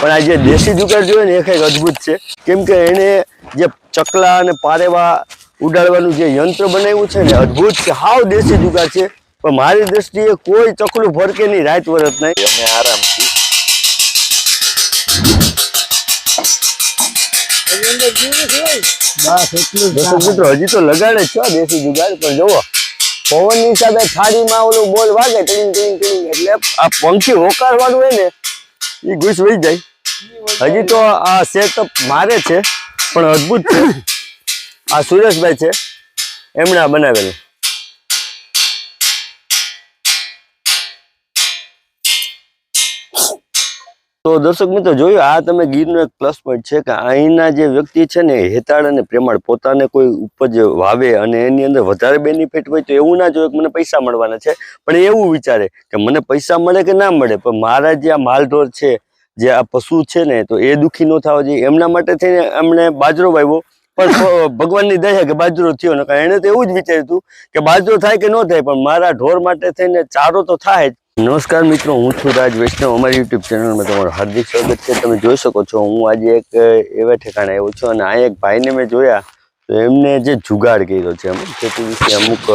પણ આ જે દેશી જુગાર જોયો ને એ કંઈક અદ્ભુત છે. કેમ કે એને જે ચકલા અને પારેવા ઉડાડવાનું જે યંત્ર બનાવ્યું છે ને અદ્ભુત છે. હાવ દેશી જુગાર છે. પણ મારી દ્રષ્ટિએ કોઈ ચકલું ભરકે નહીં રાત વરત નહીં. અમે આરામથી હજી તો લગાડે જ છો દેશી જુગાર પણ જુઓ. પવનની હિસાબે થાળીમાં ઓલું બોલ વાગે ટીંગ ટીંગ ટીંગ એટલે આ પંખી હોકારવાનું હોય ને એ ઘૂસ વહી જાય. હજી તો આ સેટઅપ મારે છે, પણ અદ્ભુત છે. આ સુરેશભાઈ છે, એમણે આ બનાવેલું. તો દર્શક મિત્રો, જોયું, આ તમે ગીરનો એક પ્લસ પોઈન્ટ છે કે અહીંના જે વ્યક્તિ છે ને હેતાળ અને પ્રેમાળ પોતાને કોઈ ઉપજ વાવે અને એની અંદર વધારે બેનિફિટ હોય તો એવું ના જોઈએ કે મને પૈસા મળવાના છે. પણ એવું વિચારે કે મને પૈસા મળે કે ના મળે, પણ મારા જે આ માલઢોર છે જે આ પશુ છે ને, તો એ દુઃખી ન થવા જોઈએ. એમના માટે થઈને એમણે બાજરો વાવ્યો. પણ ભગવાનની દયા કે બાજરો થયો ને એણે તો એવું જ વિચાર્યું હતું કે બાજરો થાય કે ન થાય, પણ મારા ઢોર માટે થઈને ચારો તો થાય જ. નમસ્કાર મિત્રો, હું છું રાજ વૈષ્ણવ. અમારી યુટ્યુબ ચેનલમાં તમારું હાર્દિક સ્વાગત છે. તમે જોઈ શકો છો, હું આજે એક એવા ઠેકાણે આવ્યો છું અને આ એક ભાઈને મેં જોયા. તો એમને જે જુગાડ કર્યો છે અમુક ખેતી વિશે અમુક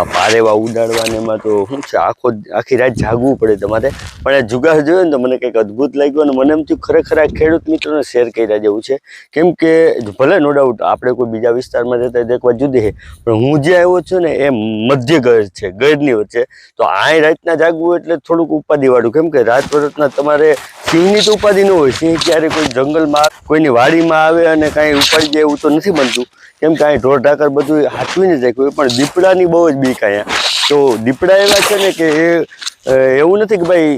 આ પારેવા ઉડાડવાને એમાં તો શું છે, આખો આખી રાત જાગવું પડે તમારે. પણ એ જુગાડ જોયો ને તો મને કંઈક અદ્ભુત લાગ્યું અને મને એમ થયું, ખરેખર આ ખેડૂત મિત્રોને શેર કર્યા જેવું છે. કેમ કે, ભલે નો ડાઉટ આપણે કોઈ બીજા વિસ્તારમાં જતા દેખવા જુદી છે, પણ હું જે આવ્યો છું ને એ મધ્ય ગર છે ગરની વચ્ચે. તો આ રાતના જાગવું એટલે થોડુંક ઉપાધિવાળું. કેમ કે રાત વરતના તમારે સિંહની તો ઉપાધિ ન હોય. સિંહ ક્યારે કોઈ જંગલમાં, કોઈની વાડીમાં આવે અને કાંઈ ઉપાડી જાય એવું તો નથી બનતું. કેમ કે અહીં ઢોર ઢાકર બધું હાચવીને જાય કોઈ પણ દીપડાની બહુ જ બીક અહીંયા. તો દીપડા એવા છે ને કે એ એવું નથી કે ભાઈ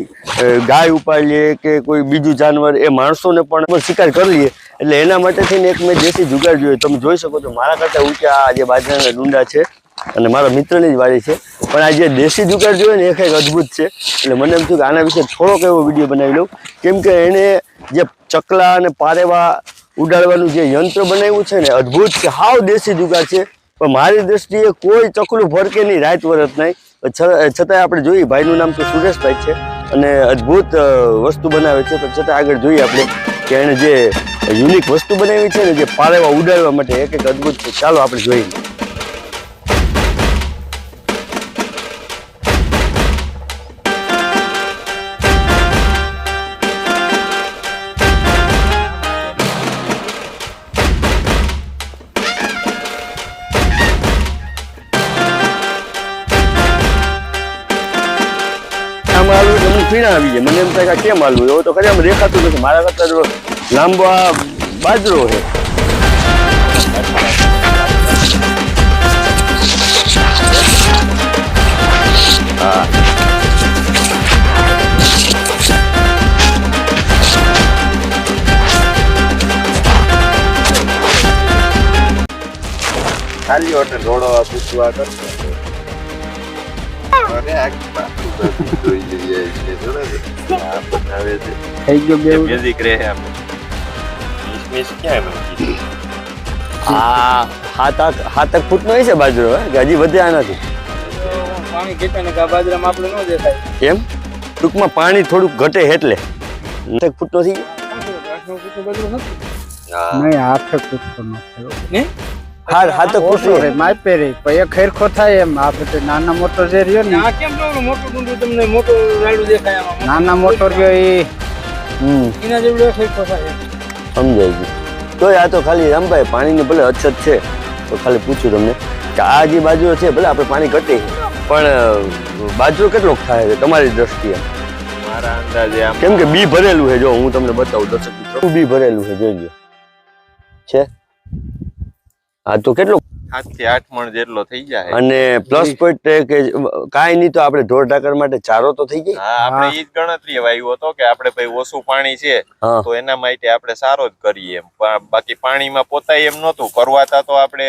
ગાય ઉપાડી લે કે કોઈ બીજું જાનવર. એ માણસોને પણ શિકાર કરી લઈએ. એટલે એના માટે થઈને એક મેં દેશી જુગાડ જોયો. તમે જોઈ શકો છો, મારા કરતાં ઊંચા આ જે બાજરાના ડુંડા છે અને મારા મિત્રની જ વાડી છે. પણ આ જે દેશી જુગાડ જોયો ને એ કંઈક અદ્ભુત છે. એટલે મને એમ થયું કે આના વિશે થોડોક એવો વીડિયો બનાવી લઉં. કેમ કે એણે જે ચકલા અને પારેવા ઉડાડવાનું જે યંત્ર બનાવ્યું છે ને, અદ્ભુત છે. હાવ દેશી જુગાડ છે. પણ મારી દ્રષ્ટિએ કોઈ ચકલું ફરકે નહીં, રાત વરત નહીં. છતાંય આપણે જોઈએ, ભાઈનું નામ તો સુરેશભાઈ છે અને અદ્ભુત વસ્તુ બનાવે છે. પણ છતાં આગળ જોઈએ આપણે કે એણે જે યુનિક વસ્તુ બનાવી છે ને, જે પારેવા ઉડાડવા માટે એક એક અદ્ભુત છે. ચાલો આપણે જોઈએ. આલુ તમને પીણા આવી જાય મને એમ થાય કે આ કેમ આલુ એવો તો ખરી આમ દેખાતું નથી. મારા કરતા તો લાંબો આ બાજરો છે. હા. ખાલી હોટલ રોડો પૂછવા કરતો થઈ ગયો બે મ્યુઝિક રહે આમ મિસ ક્યાં એમ આ હાથ હાથ એક ફૂટનો છે બાજરો હે હજી વધ્યા નથી પાણી ઘટે ને બાજરામાં આપણે ન દેખાય એમ ટૂંકમાં પાણી થોડુંક ઘટે એટલે એક ફૂટનો થઈ ગયો? નહીં કૂદતો નથી ને હાથ હા તો રે માપે રે પણ એક ખેરખો થાય એમ. આ બધું નાના મોટો જે રહ્યો ને આ કેમ જોવું મોટું ડુંડું તમને મોટો રાડું દેખાય આમાં? નાના મોટો રહ્યો એ હમ. એના જેવડું એક સરખો થાય સમજાય ગયું. તો આ તો ખાલી રામભાઈ પાણીની ભલે અછત છે તો ખાલી પૂછું તમને કે આ જે બાજુ છે ભલે આપણે પાણી ઘટે પણ બાજરો કેટલોક થાય છે તમારી દ્રષ્ટિએ? મારા અંદાજે કેમ કે બી ભરેલું છે. જો હું તમને બતાવું દર્શક મિત્રો બી ભરેલું છે જોઈ લો છે? હા તો કેટલું? સાતથી આઠ મણ જેટલો થઈ જાય. અને પ્લસ પોઈન્ટ કે કાંઈ નહીં તો આપણે ઢોર ઢાકર માટે ચારો તો થઈ જાય આપણે ઈ જ ગણતરી આવ્યો હતો કે આપણે ભાઈ ઓછું પાણી છે તો એના માટે આપણે સારો જ કરીએ એમ. બાકી પાણીમાં પોતાય એમ નહોતું. કરવાતા તો આપણે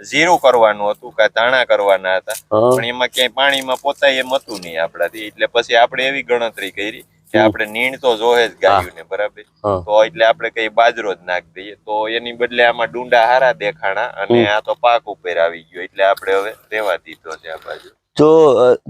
ઝીરું કરવાનું હતું કે ધાણા કરવાના હતા. પણ એમાં ક્યાંય પાણીમાં પોતાય એમ હતું નહીં આપણાથી. એટલે પછી આપણે એવી ગણતરી કરી કે આપણે નીણ તો જોહે જ ગાયું ને બરાબર? તો એટલે આપણે કઈ બાજરો જ નાખ દઈએ. તો એની બદલે આમાં ડુંડા હારા દેખાણા અને આ તો પાક ઉપર આવી ગયો. એટલે આપણે હવે રેવા દીધો છે આ બાજુ. તો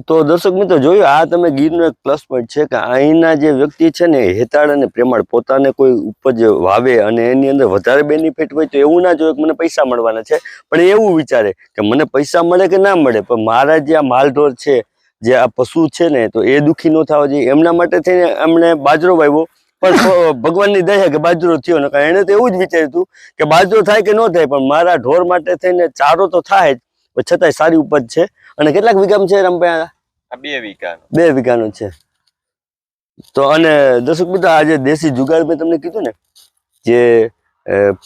તો દર્શક મિત્રો જોયું આ તમે ગીરનો એક પ્લસ પોઈન્ટ છે કે અહીંના જે વ્યક્તિ છે ને હેતાળ અને પ્રેમાળ પોતાને કોઈ ઉપજ વાવે અને એની અંદર વધારે બેનિફિટ હોય તો એવું ના જોઈએ કે મને પૈસા મળવાના છે. પણ એવું વિચારે કે મને પૈસા મળે કે ના મળે? પણ મારા જે આ માલઢોર છે જે આ પશુ છે ને તો એ દુઃખી ન થવા જોઈએ. એમના માટે થઈને એમણે બાજરો વાવ્યો. પણ ભગવાનની દયા કે બાજરો થયો ને એણે તો એવું જ વિચાર્યું હતું કે બાજરો થાય કે ન થાય પણ મારા ઢોર માટે થઈને ચારો તો થાય જ પણ છતાંય સારી ઉપજ છે. અને કેટલાક વીઘામાં છે રમભાઈ બે વીઘા બે વીઘાનો છે. તો અને દર્શક મિત્રો આજે દેશી જુગાડ મેં તમને કીધું ને જે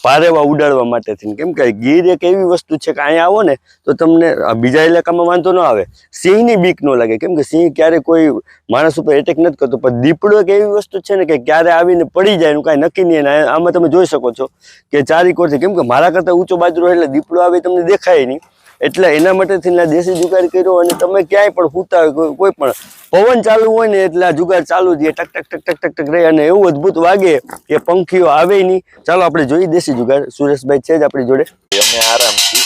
પારેવા ઉડાડવા માટે થઈને. કેમ કે ગીર એક એવી વસ્તુ છે કે અહીંયા આવો ને તો તમને બીજા ઇલાકામાં વાંધો ન આવે. સિંહની બીક ન લાગે. કેમ કે સિંહ ક્યારે કોઈ માણસ ઉપર એટેક નથી કરતો. પણ દીપડો એક એવી વસ્તુ છે ને કે ક્યારે આવીને પડી જાય એનું કાંઈ નક્કી નહીં. આમાં તમે જોઈ શકો છો કે ચારી કોરથી, કેમ કે મારા કરતાં ઊંચો બાજરો એટલે દીપડો આવે તમને દેખાય નહીં. એટલે એના માટે થઈને દેશી જુગાર કર્યો અને તમે ક્યાંય પણ સૂતા હોય કોઈ- પણ પવન ચાલુ હોય ને એટલે આ જુગાર ચાલુ જ ટક ટક ટક ટક ટક ટક રહે અને એવું અદભુત વાગે કે પંખીઓ આવે નહીં. ચાલો આપણે જોઈએ દેશી જુગાર. સુરેશભાઈ છે જ આપણી જોડે. અમે આરામથી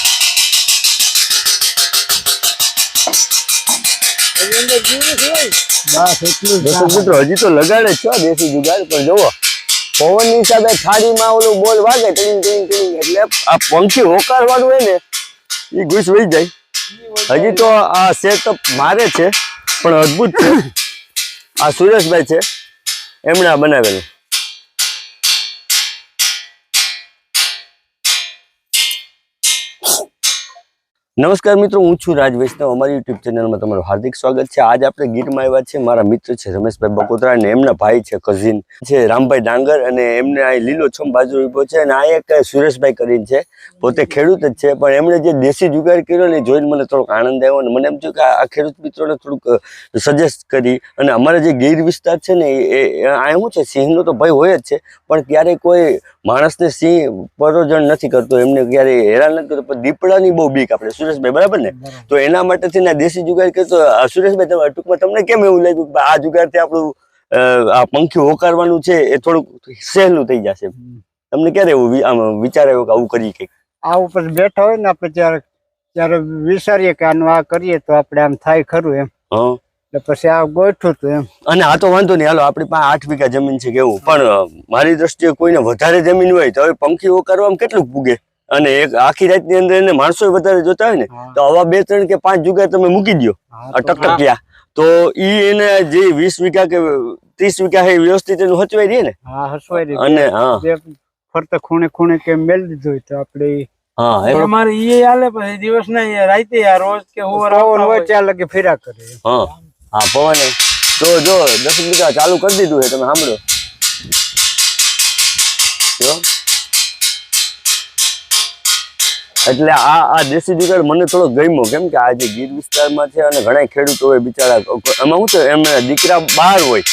મિત્રો હજી તો લગાડે જ છો દેશી જુગાર પણ જુઓ પવનની હિસાબે થાળીમાં ઓલું બોલ વાગે ટીંગ ટીંગ ટીંગ એટલે આ પંખી હોકારવાનું હોય ને એ ઘૂસ વહી જાય. હજી તો આ સેટઅપ મારે છે, પણ અદ્ભુત છે. આ સુરેશભાઈ છે, એમણે આ બનાવેલું. નમસ્કાર મિત્રો, હું છું રાજ વૈષ્ણવ. અમારી યુટ્યુબ ચેનલમાં તમારું હાર્દિક સ્વાગત છે. આજ આપણે ગીરમાં આવ્યા છે મારા મિત્ર છે રમેશભાઈ બકોત્રા અને એમના ભાઈ છે કઝિન છે રામભાઈ ડાંગર અને એમને આ લીલો છમ બાજુ ઊભો છે અને આ એક સુરેશભાઈ કરીને છે. પોતે ખેડૂત જ છે, પણ એમણે જે દેશી જુગાર કર્યો ને જોઈને મને થોડોક આનંદ આવ્યો અને મને એમ થયું કે આ ખેડૂત મિત્રોને થોડુંક સજેસ્ટ કરી અને અમારા જે ગીર વિસ્તાર છે ને એ- આ શું છે, સિંહનો તો ભય હોય જ છે પણ ક્યારેય કોઈ માણસને સિંહ પરોજણ નથી કરતો એમને ક્યારેય હેરાન નથી કરતો. પણ દીપડાની બહુ બીક આપણે સુરેશભાઈ બરાબર ને? તો એના માટે ના દેશી જુગાર કરતો સુરેશભાઈ તમે ટૂંકમાં તમને કેમ એવું લાગ્યું કે આ જુગારથી આપણું આ પંખી હોકારવાનું છે એ થોડુંક સહેલું થઈ જશે તમને ક્યારે એવું આમ વિચાર આવ્યો કે આવું કરી કંઈક? આ ઉપર બેઠા હોય ને આપણે ત્યારે ત્યારે વિચારીએ કે આનું આ કરીએ તો આપણે આમ થાય ખરું એમ. હા. પછી આ ગોઠવું હતું એમ. અને આ તો વાંધો નહીં. હાલો આપણી પાસે આઠ વીઘા જમીન છે કેવું. પણ મારી દ્રષ્ટિએ કોઈને વધારે જમીન હોય તો હવે પંખી કરવામાં કેટલું પૂગે? અને એક આખી રાતની અંદર એને માણસો વધારે જોતા હોય ને તો આવા બે ત્રણ કે પાંચ જુગા તમે મૂકી દો તો ટકટકિયા તો ઈ એને જે વીસ વીઘા કે ત્રીસ વીઘા એ વ્યવસ્થિત એનું હચવાઈ રહે ને? હા રહી અને હા. ફરતા ખૂણે ખૂણે કે મેળ દીધું હોય તો આપણે હા એ- અમારે ઈ હાલે પછી દિવસ ના રાતે રોજ કે હોય. ત્યાં લગે ફેરા કરે. હા. હા, પવન. તો જો દસ મીટર ચાલુ કરી દીધું છે, તમે સાંભળો. જો. એટલે આ આ દેશી જુગાડ મને થોડો ગમ્યો, કેમ કે આ જે ગીર વિસ્તારમાં છે અને ઘણા ખેડૂતો હોય, બિચારા એમાં શું છે એમના દીકરા બહાર હોય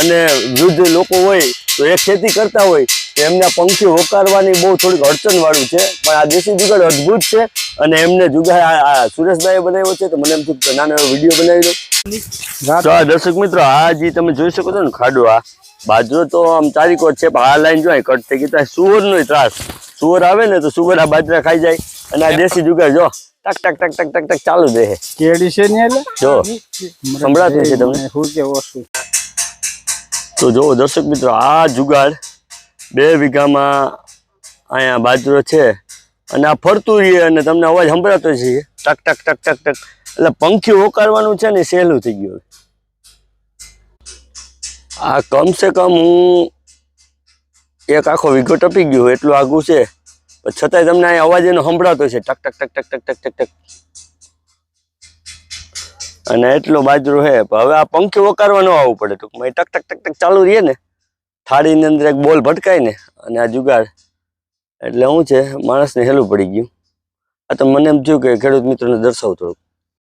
અને વૃદ્ધ લોકો હોય તો એ ખેતી કરતા હોય તો એમને પંખી હોકારવાની બહુ થોડીક અડચણ વાળું છે. પણ આ દેશી જુગાડ અદ્ભુત છે અને એમને જુગાડ સુરેશભાઈએ બનાવ્યો છે તો મને એમ થયું નાનો એવો વીડિયો બનાવી દો. દર્શક મિત્રો આ જે તમે જોઈ શકો છો ને ખાડો આ બાજરો તો આમ ચારીકોટ છે પણ આ લાઈન જો કટ થઈ ગઈ તો આ સુવરનો ત્રાસ. સુવર આવે ને તો સુવર આ બાજરા ખાઈ જાય અને આ દેશી જુગાર જો ટક ટક ટક ટક ટક ટક ચાલુ જ રહે. કેડી છે ને એટલે? જો સંભળાતું છે તમને? શું કે ઓછું. તો જો દર્શક મિત્રો, આ જુગાડ બે વીઘામાં અહીંયા બાજરો છે. અને આ ફરતું રહીએ અને તમને અવાજ સંભળાતો છે ટક ટક ટક ટક ટક. એટલે પંખી ઓકારવાનું છે ને સહેલું થઈ ગયું આ કમસે કમ હું એક આખો વીઘો ટપી ગયો એટલું આગું છે. છતાંય તમને અહીંયા અવાજ એનો સંભળાતો છે. ટક ટક ટક ટક ટક ટક ટક ટક. અને એટલો બાજરો હે હવે આ પંખી વકારવા ન આવવું પડે. ટૂંકમાં ટક ટક ટક ટક ચાલુ રહીએ ને. થાળીની અંદર એક બોલ ભટકાય ને, અને આ જુગાડ એટલે શું છે, માણસને હેલું પડી ગયું. આ તો મને એમ થયું કે ખેડૂત મિત્રોને દર્શાવું થોડુંક.